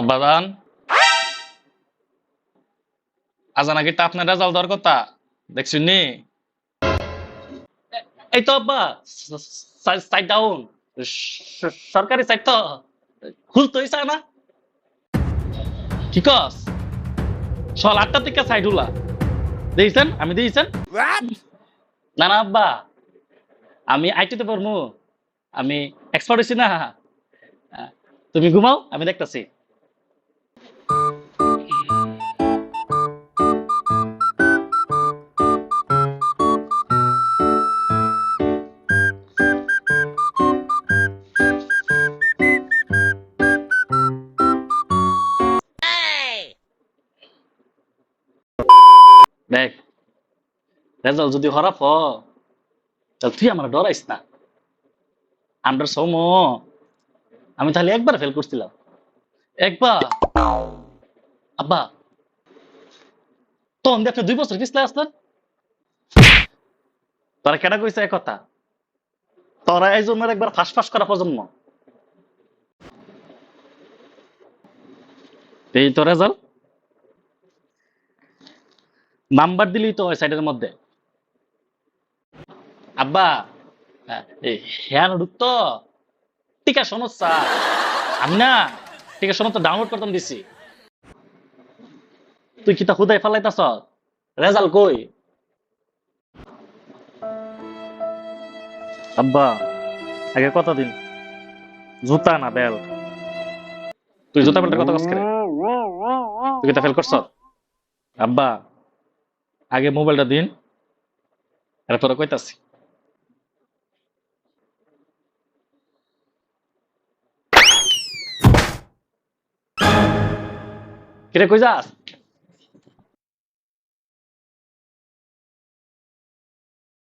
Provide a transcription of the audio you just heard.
আব্বাদান আজ নাকি তা আপনার রেজাল্ট দেওয়ার কথা। দেখছেন নি? এই তো আব্বা সাইড ডাউন। সরকারি সাইড তো খুলতেই চায় না। কি কস? সকাল আটটার থেকে সাইড হুলা। দেখছেন আমি দিয়েছেন? না না আব্বা। আমি আইটিতে পড়মু। আমি এক্সপার্ট হয়েছি না। তুমি ঘুমাও আমি দেখতাছি। দেখ, রেজাল্ট যদি খারাপ তাহলে তুই আমার ডরাইস না। আন্ডার সৌম আমি তাহলে একবার ফেল করছিলাম। একবার। আব্বা। দিয়ে আপনি দুই বছর পিছলে আসলেন তোরা কেটা কইছে এক কথা? তোরা এই জন্মের একবার ফাঁস ফাঁস করা প্রজন্ম। এই তো রেজাল্ট। নাম্বার দিলেই তো ওই সাইডের মধ্যে। আব্বা হ্যাঁ ঢুকতো টিকা সমস্যা আমি না, টিকা সমস্যা ডাউনলোড করতাম, দিছি। তুই কি তা খুদাই ফেলাইতাছ? রেজাল্ট কই? আব্বা, আগে কত দিন? জুতা না বেল তুই জুতা বেলটার কথা কস করে তুই কি তা ফেল করছ? আব্বা আগে মোবাইলটা দিন। এরপরে কইতাছি। কিরে কই যাস?